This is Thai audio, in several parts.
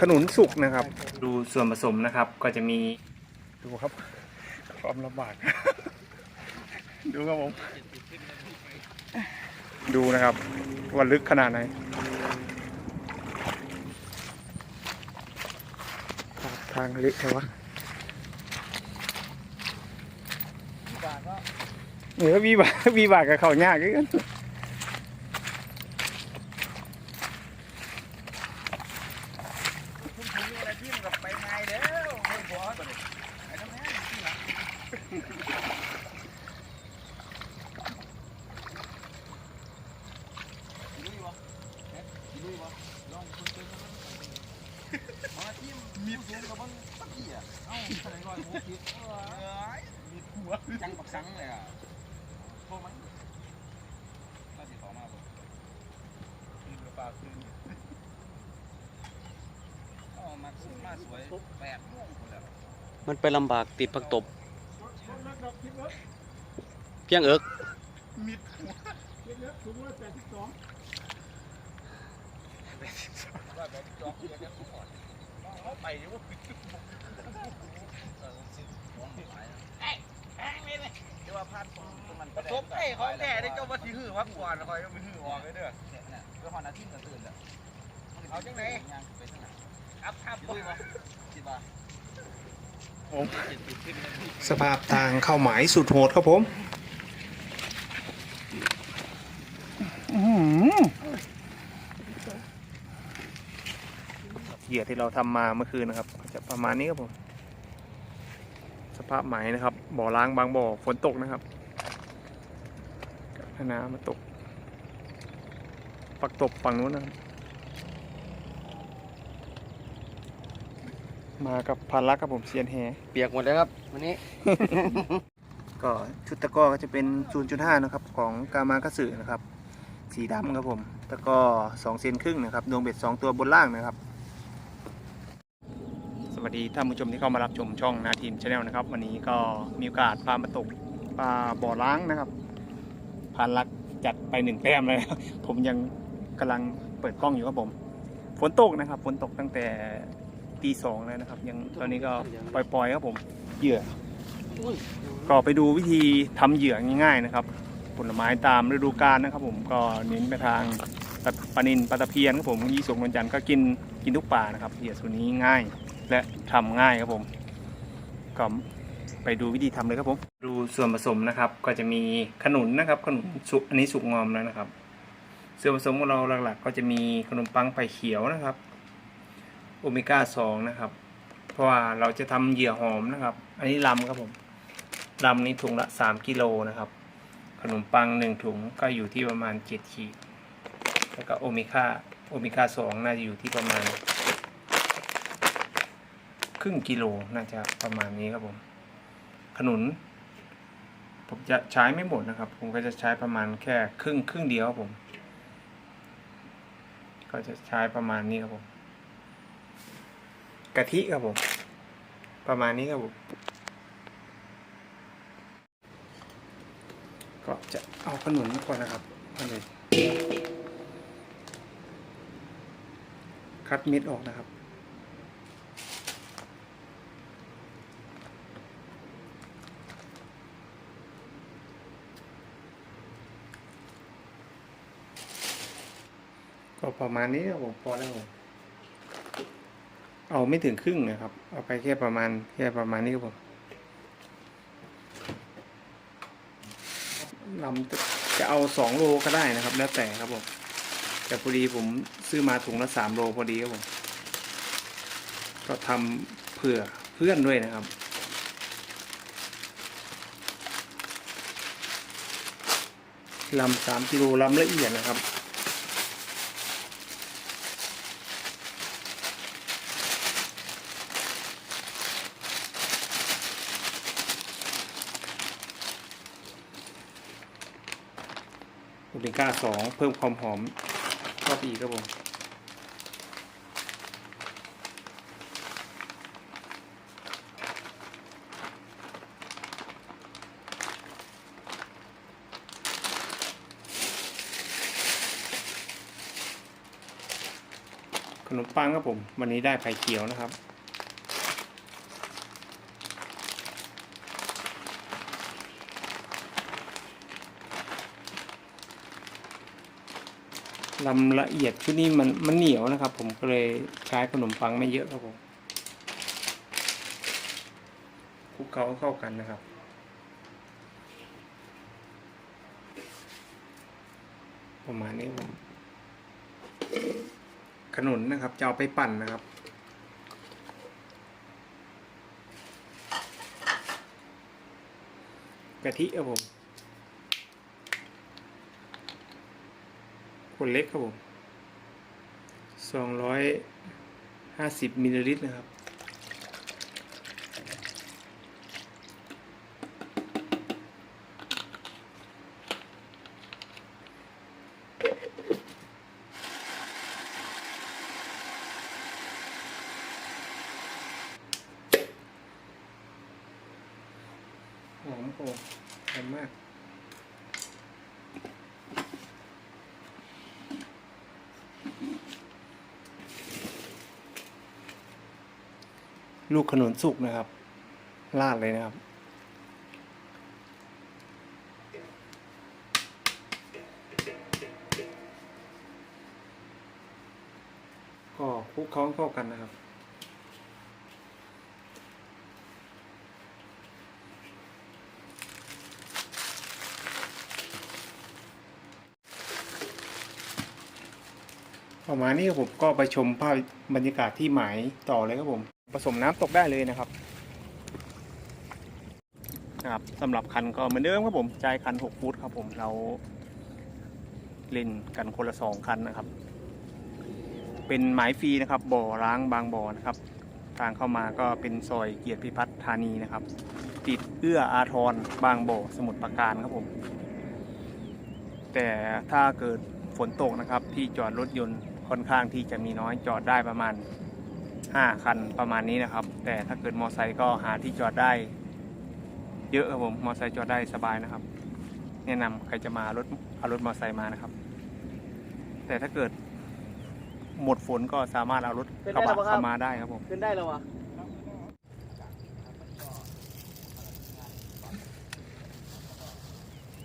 ขนุนสุกนะครับ ดูส่วนผสมนะครับ ก็จะมีดูครับ ความลำบาก ดูครับผม ดูนะครับว่าลึกขนาดไหนทางเละใช่วะเออวีบากวีบากกับเขายากกัน คุณผมมีอะไรที่มันกับไปไงแล้วไม่พอตัวนี้ไอ้น้ำแม่ที่หลังลุยวะเอ๊ะลุยวะลองคุณเป็น มาที่มีสูงกับมันสักกี่อะเอ้าเท่าไหร่ร้อยหกสิบเอ้ยมีหัวจังบักสังเลยอะโทมันน่าสิขอมาบ่คืนหรือเปลาคืนอ๋อมาสวยมาสวยแปดโมงคนแล้วมันไปลำบากติดผักตบเพียงเอิกมิดหัว ว่าแบบจอกเดียวกันก่อนเขาไปอยู่ว่าปิดเออสิของหายเอ้ยแพงเลยเลยเดี๋ยวว่าพลาดตรงมันประสบไอ้ของแก่ได้เจ้าว่าสิหื้อพักก่อนคอยเอาไปหื้อออกเลยเด้อเนี่ยเนี่ยเพื่อามนาทีมันตื่นแล้วเอาจังไหนไปทางไหนอัพทับบ่คิดว่าสภาพทางเข้าหมายสุดโหดครับผม เหยื่อที่เราทำมาเมื่อคืนนะครับก็จะประมาณนี้ครับผมสภาพหมายนะครับ บ่อล้างบางบ่อฝนตกนะครับกับน้ำมาตกปักตบฝั่งนู้นนะครับมากับพันลักครับผมเซียนแฮเปียกหมดเลยครับวันนี้ ก็ชุดตะกร้อก็จะเป็น 0.5 นะครับ ของกามากระสือนะครับ สีดำครับผม ตะกร้อ2เซนครึ่งนะครับดวงเบ็ด 2 ตัวบนล่างนะครับส วัสดีท่านผู้ชมที่เข้ามารับชมช่องนาทีมชาแนลนะครับ วันนี้ก็มีโอกาสพามาตกปลาบ่อล้างนะครับพานลักจัดไปหนึ่งแต้มเลยผมยังกำลังเปิดกล้องอยู่ครับผมฝนตกนะครับฝนตกตั้งแต่ตีสองแล้วนะครับ ยังตอนนี้ก็ปล่อยๆครับผมเหยื่อก็ไปดูวิธีทำเหยื่อง่ายๆนะครับ ผลไม้ตามฤดูกาลนะครับ ผมก็เน้นไปทางปลาปลานินปลาตะเพียนครับผมยี่สงนวลจันทร์ก็กินกินทุกป่านะครับเหยื่อส่วนนี้ง่าย และทำง่ายครับผมก็ไปดูวิธีทำเลยครับผม ดูส่วนผสมนะครับ ก็จะมีขนุนนะครับ ขนุนสุกอันนี้สุกงอมแล้วนะครับ ส่วนผสมของเราหลักๆ ก็จะมีขนมปังไปเขียวนะครับโอเมก้าสองนะครับ เพราะว่าเราจะทำเหยื่อหอมนะครับ อันนี้ลำครับผมลำนี้ถุงละสามกิโลนะครับ ขนมปังหนึ่งถุงก็อยู่ที่ประมาณเจ็ดขีดแล้วก็โอเมก้าโอเมก้าสองน่าจะอยู่ที่ประมาณ รึ่งกิโลน่าจะประมาณนี้ครับผม ขนุน ผมจะใช้ไม่หมดนะครับ ผมก็จะใช้ประมาณแค่ครึ่งครึ่งเดียวครับผม ก็จะใช้ประมาณนี้ครับผมกะทิครับผม ประมาณนี้ครับผมก็จะเอาขนุนก่อนนะครับขนุนคัดเม็ดออกนะครับ ก็ประมาณนี้ครับผมพอแล้วผมเอาไม่ถึงครึ่งนะครับ เอาไปแค่ประมาณแค่ประมาณนี้ครับผมลำจะเอาสองโลก็ได้นะครับ แล้วแต่ครับผมแต่พอดีผมซื้อมาถุงละสามโลพอดีครับผมก็ทำเผื่อเพื่อนด้วยนะครับลำสามกิโลลำละเอียดนะครับ โอเมก้า สองเพิ่มความหอมเข้าไปอีกครับผมขนนมปังครับผม วันนี้ได้ไผ่เขียวนะครับ ลำละเอียดชุดนี้มันมันเหนียวนะครับ ผมก็เลยใช้ขนมปังไม่เยอะครับผมคลุกเคล้าเข้ากันนะครับประมาณนี้ผมขนุนนะครับ จะเอาไปปั่นนะครับ กะทิครับผม คนเล็กครับผมสองร้อยห้าสิบมิลลิลิตรนะครับ หอมครับผมหอมมาก ลูกขนุนสุกนะครับลาดเลยนะครับ ก็คลุกเคล้าเข้ากันนะครับประมาณนี้ครับผมก็ไปชมภาพบรรยากาศที่หมายต่อเลยครับผม ผสมน้ำตกได้เลยนะครับนะครับสำหรับคันก็เหมือนเดิมครับผมใจคัน 6 ฟุตครับผมเราเล่นกันคนละสองคันนะครับ เป็นหมายฟรีนะครับ บ่อร้างบางบ่อนะครับ ทางเข้ามาก็เป็นซอยเกียรติพิพัฒน์ธานีนะครับ ติดเอื้ออาทรบางบ่อสมุทรปราการครับผม แต่ถ้าเกิดฝนตกนะครับที่จอดรถยนต์ค่อนข้างที่จะมีน้อยจอดได้ประมาณ 5 คันประมาณนี้นะครับ แต่ถ้าเกิดมอไซค์ก็หาที่จอดได้ เยอะครับผมมอไซค์จอดได้สบายนะครับ แนะนำใครจะมารถเอารถมอไซค์มานะครับ แต่ถ้าเกิดหมดฝนก็สามารถเอารถกระบะเข้ามาได้ครับผมขึ้นได้แล้ววะ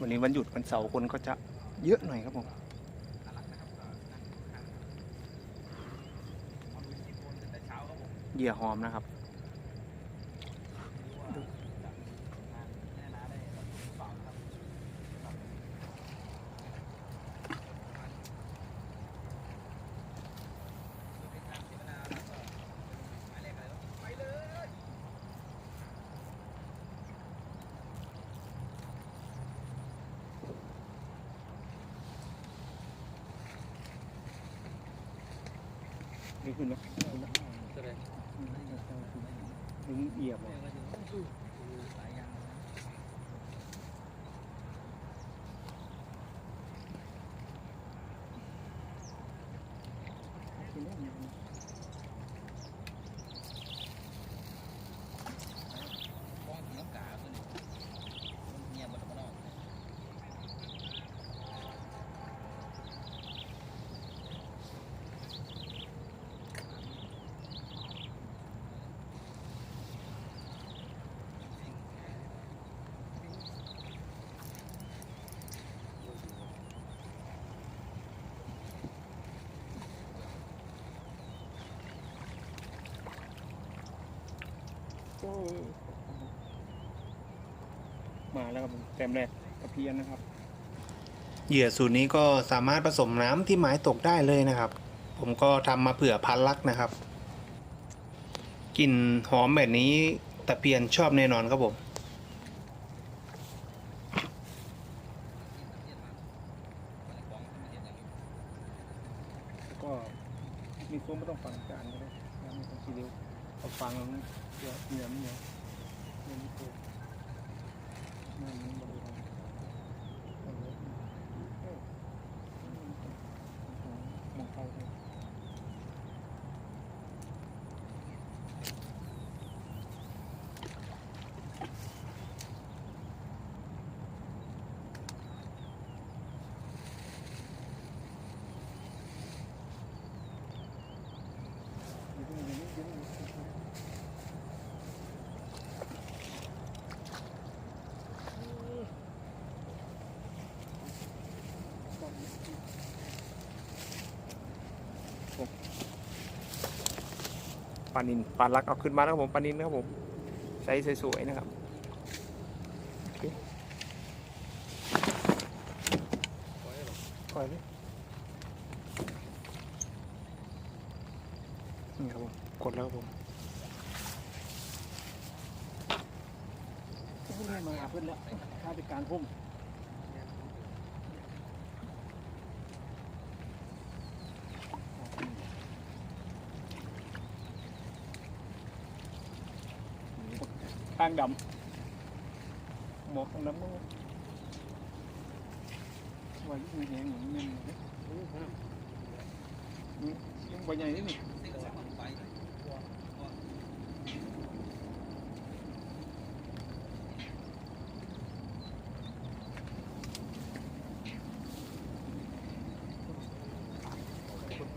วันนี้วันหยุดวันเสาร์คนก็จะเยอะหน่อยครับผม เหยื่อหอมนะครับ นี่คุณนะถึงเหยียบเลย มาแล้วครับผมแต้มแรกตะเพียนนะครับ เหยื่อสูตรนี้ก็สามารถผสมน้ำที่หมายตกได้เลยนะครับ ผมก็ทำมาเผื่อพันลักนะครับกลิ่นหอมแบบนี้ตะเพียนชอบแน่นอนครับผม ก็มีซุ้มไม่ต้องฟังจานก็ได้น้ำมันต้องทีเดียวเอาฟังแล้วเดี๋ยวเหนียวเหนียวเหนียวนิดเดียวน้ำมันบริวารเอาเลยเออมองเข้าเลย ปลานินปลาลักเอาขึ้นมาแล้วครับผมปลานินนะครับผมใส่สวยๆนะครับปล่อยเลยนี่ครับผมกดแล้วครับผมมาหาเพื่อนแล้วข้าไปกางพุ่มข้าง งว่ายิ่งแหงอย่างนี้เลยยังใบใหญ่นี่นี่ประ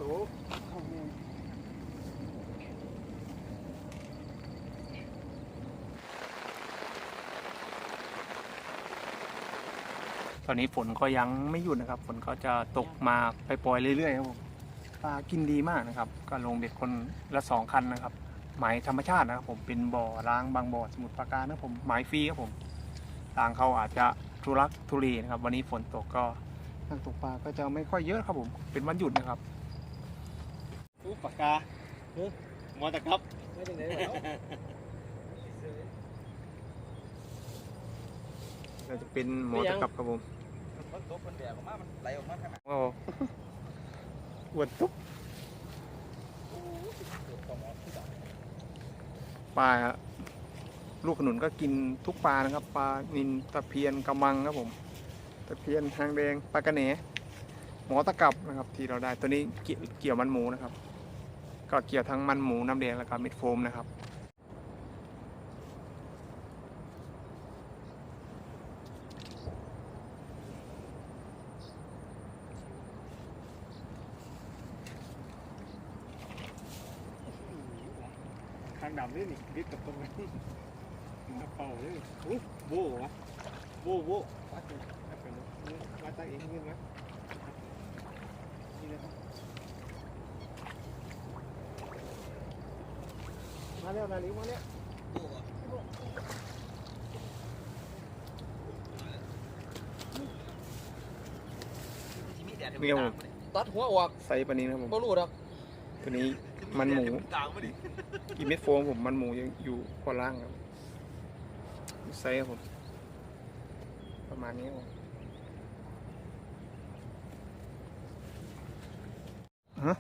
ตูเข้าแน่ตอนนี้ฝนก็ยังไม่หยุดนะครับ ฝนก็จะตกมาไปปล่อยๆเรื่อยๆครับผมปลากินดีมากนะครับ ก็ลงเบ็ดคนละสองคันนะครับ หมายธรรมชาตินะครับผมเป็นบ่อล้างบางบ่อสมุทรปราการนะครับผมหมายฟรีครับผมทางเขาอาจจะทุรักทุเลนะครับ วันนี้ฝนตกก็นักตกปลาก็จะไม่ค่อยเยอะครับผม เป็นวันหยุดนะครับอู้ปากกาเฮ้ยมอตะครับไม่ถึงไหน น่าจะเป็นหมอตะกับครับผมมันตกมันแดดออกมา มันไหลออกมาขนาดโอ้อวดตุ๊บปลาลูกขนุนก็กินทุกปลานะครับ ปลานินตะเพียนกระมังครับผมตะเพียนหางแดงปลากระเหนหมอตะกับนะครับ ที่เราได้ตัวนี้เกี่ยวเกี่ยวมันหมูนะครับ ก็เกี่ยวทั้งมันหมูน้ำแดงแล้วก็เม็ดโฟมนะครับ ข้าง ดำนี่นี่ดิบกับตรงนี้นับเป่าเลยโอ้โบ้วะโบ้โบ้วัดเลยวัดกันเลยวัดตั้งเองขึ้นไหมนี่นะครับมาแล้วนาฬิกามาแล้วนี่ครับผมตัดหัวออกใส่ปลานี้นะครับผมบ่รู้ดอกตัวนี้ มันหมูกลางมาดิอีเม็ดโฟมผมมันหมูยังอยู่ข้างล่างครับใส่ครับผม ประมาณนี้ครับผมฮะ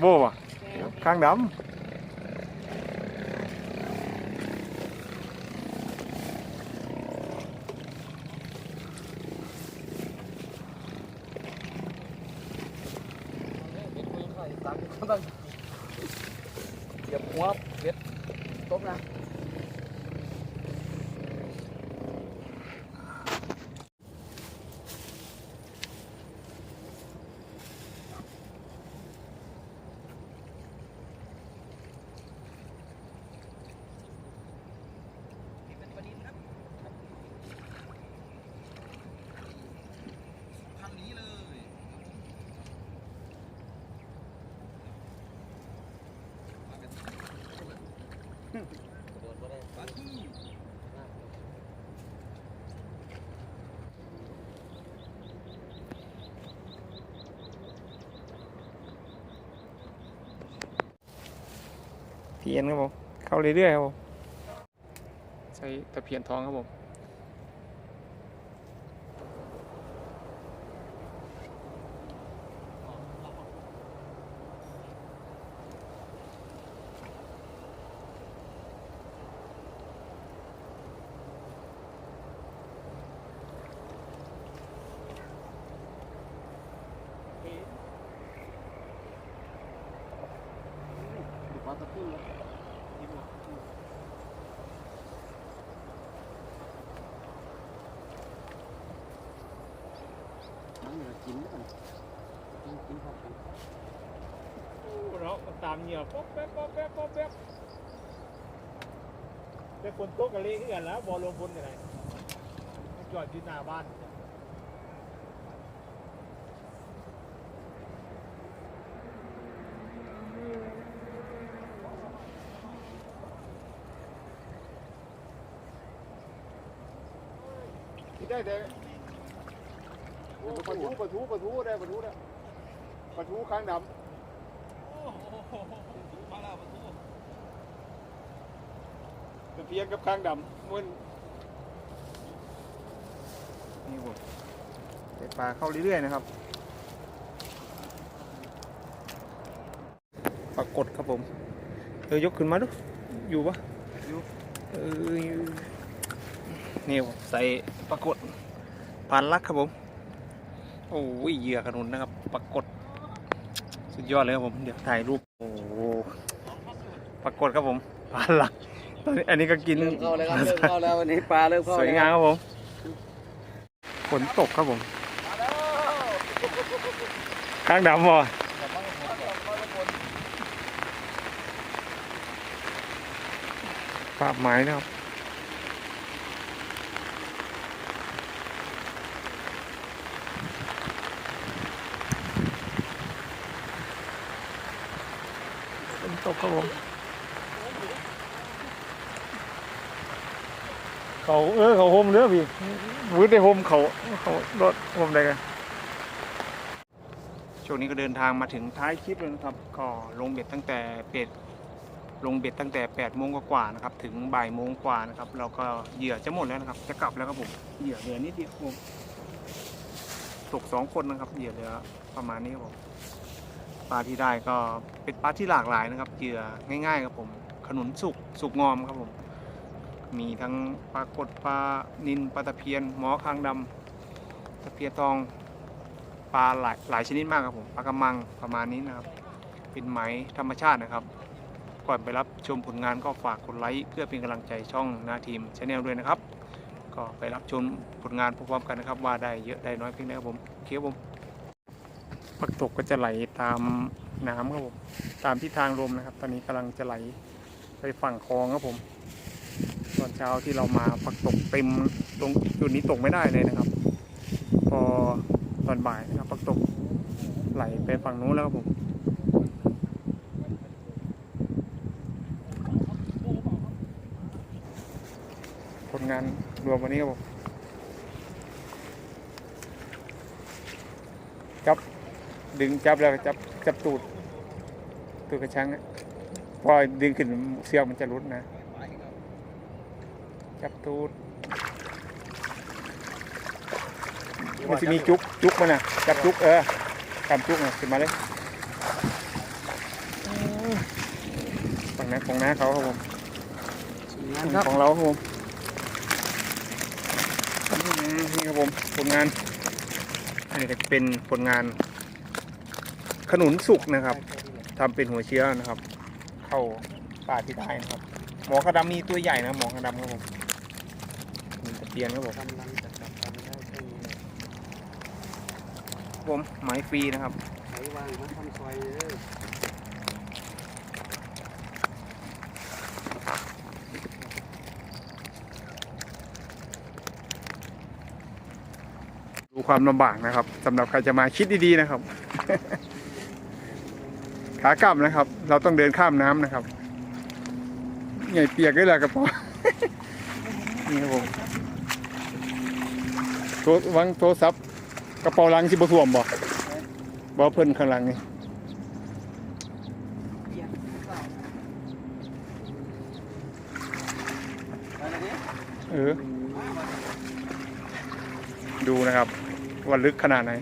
โบ้อะข้างดเป็นคนไทยตามที่เขาต้องเหยียบหัวเบ็ดตกนะ ทางนี้เลย โดนบ่ได้ ปลาทูำ เพียนครับผม เข้าเรื่อยๆครับผม ใช้ตะเพียนทองครับผม ตามเหยื่อป๊อกแป๊บป๊อกแป๊บป๊อกแป๊บแต่คนโต๊ะกะเละเอื้อนแล้วบอลลงบนกันไหนจอดที่หน้าบ้านได้แต่ปะทูปะทูปะทูได้ปะทูได้ปะทูค้างดำ ตะเพียนกับข้างดำมันนี่ผมเด็ปลาเข้าเรื่อยๆนะครับปรากฏครับผม เออยกขึ้นมาดู อยู่ปะอยู่เอออยู่นี่ผมใส่ปรากฏปานลักครับผม โอ้ยเหยื่อขนุนนะครับ ปรากฏ สุดยอดเลยครับผม เดี๋ยวถ่ายรูปโอ้โห ปรากฏครับผมปานลักตอนนี้อันนี้ก็กินเริ่มเข้าแล้วครับเริ่มเข้าแล้ววันนี้ปลาเริ่มเข้าสวยงามครับผมฝนตกครับผมข้างดำบ่ภาพไม้นะครับฝนตกครับผม เขาเออเขาโฮมเรือพี่วืดได้โฮมเขาเขารถโฮมได้กันช่วงนี้ก็เดินทางมาถึงท้ายคลิปแล้วนะครับ ก็ลงเบ็ดตั้งแต่เป็ดลงเบ็ดตั้งแต่8โมงกว่าๆนะครับ ถึงบ่ายโมงกว่านะครับ เราก็เหยื่อจะหมดแล้วนะครับ จะกลับแล้วครับผมเหยื่อเหลือนิดเดียวครับผมตกสองคนนะครับเหยื่อเหลือประมาณนี้ครับผมปลาที่ได้ก็เป็นปลาที่หลากหลายนะครับเหยื่อง่ายๆครับผม ขนุนสุกสุกงอมครับผม มีทั้งปลากดปลานินปลาตะเพียน หมอคางดำตะเพียนทองปลาหลายหลายชนิดมากครับผมปลากระมังประมาณนี้นะครับ เป็นไหมธรรมชาตินะครับ ก่อนไปรับชมผลงานก็ฝากกดไลค์เพื่อเป็นกำลังใจช่องนาทีมชาแนลด้วยนะครับ ก็ไปรับชมผลงานพร้อมๆกันนะครับ ว่าได้เยอะได้น้อยเพียงใดครับผมเคครับผมปักตกก็จะไหลตามน้ำครับผมตามทิศทางลมนะครับ ตอนนี้กำลังจะไหลไปฝั่งคลองครับผม ตอนเช้าที่เรามาปักตกเต็มตรงจุดนี้ตกไม่ได้เลยนะครับ พอตอนบ่ายนะครับปักตกไหลไปฝั่งนู้นแล้วครับผมผลงานรวมวันนี้ครับผมจับดึงจับแล้วจับจับตูดตูดกระชังอะพอดึงขึ้นเสือกมันจะรุดนะ จับตูดมันจะมีจุกจุกมันนะจับจุกเออจับจุกนะขึ้นมาเลยฝั่งนั้นของน้าเขาครับผมงานครับของเราครับผมอืมนี่ครับผมผลงานอันนี้ก็เป็นผลงาน ขนุนสุกนะครับทำเป็นหัวเชื้อนะครับ เข้าป่าที่ได้นะครับ หมอกระดำนี่ตัวใหญ่นะหมอกระดำครับผมมี ตะเพียนครับผม กำลังจะกลับทำได้ใช่ไหมผมไม้ฟรีนะครับ ไหนวางมาทำซอยเลยดูความลำบากนะครับสำหรับใครจะมาคิดดีๆนะครับ ขากลับนะครับ เราต้องเดินข้ามน้ำนะครับใหญ่เปียกด้วยแหละกระเป๋านี่ครับผมโท รวังโทรศัพท์กระเป๋าหลังที่บถ่วมบ่บ่เพิ่นข้างหลังนี่อะไรเออ ดูนะครับว่าลึกขนาดไหน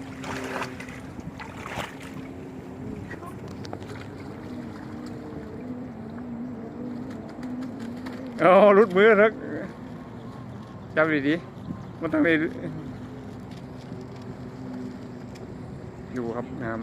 อ๋อรุดมือนักจับดีๆมันต้องได้ ดูครับน้ำ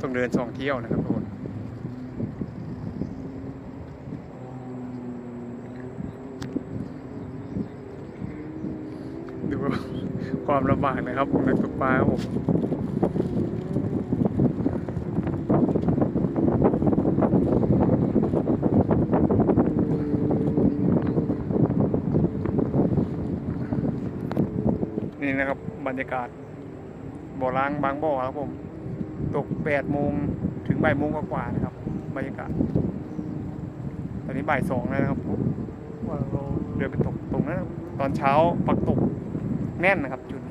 ต้องเดินสองเที่ยวนะครับทุกคน ดู ความลำบากนะครับของนักตกปลาครับผมนี่นะครับบรรยากาศบ่อล้างบางบ่อครับผม ตกแปดโมงถึงบ่ายโมงกว่าๆนะครับ บรรยากาศ ตอนนี้บ่ายสองแล้วนะครับว่าเราเดินไปตกตรงนั้นตอนเช้าปักตกแน่นนะครับจุด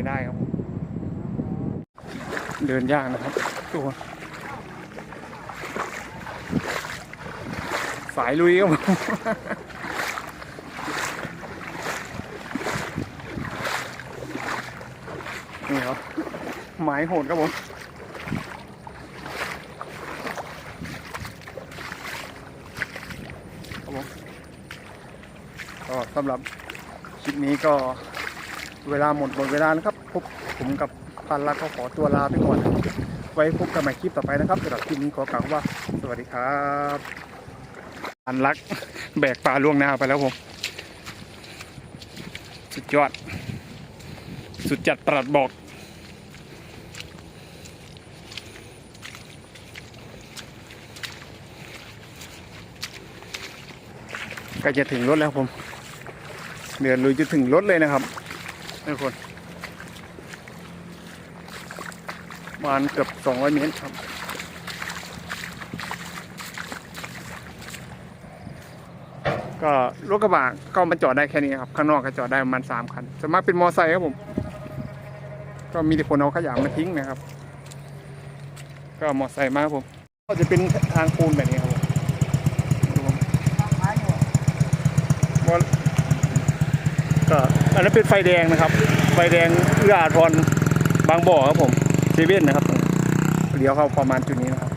ไม่ได้ครับ เดินยากนะครับตัวสายลุยครับนี่ครับหมายโหดครับผมครับผมก็สำหรับคลิปนี้ก็ เวลาหมดหมดเวลานะครับพบผมกับพันลักษณ์ก็ขอตัวลาไปก่อน ไว้พบกันใหม่คลิปต่อไปนะครับสำหรับคลิปนี้ขอกล่าวว่าสวัสดีครับพันลักแบกปลาล่วงหน้าไปแล้วผมสุดยอด สุดจัดปรัดบอกใกล้จะถึงรถแล้วผม เดินลุยจะถึงรถเลยนะครับ ทุกคนประมาณเกือบ200เมตรครับก็รถกระบะก็มาจอดได้แค่นี้ครับข้างนอกก็จอดได้ประมาณสามคันส่วนมากเป็นมอไซค์ครับผม ก็มีแต่คนเอาขยะมาทิ้งนะครับ ก็มอไซค์มากครับผม ก็จะเป็นทางปูนแบบนี้ครับผมดูผมบอลก็ อันนั้นเป็นไฟแดงนะครับ ไฟแดงเอื้ออาทรบางบ่อครับผมเซเว่นนะครับ เลี้ยวเข้าประมาณจุดนี้นะครับ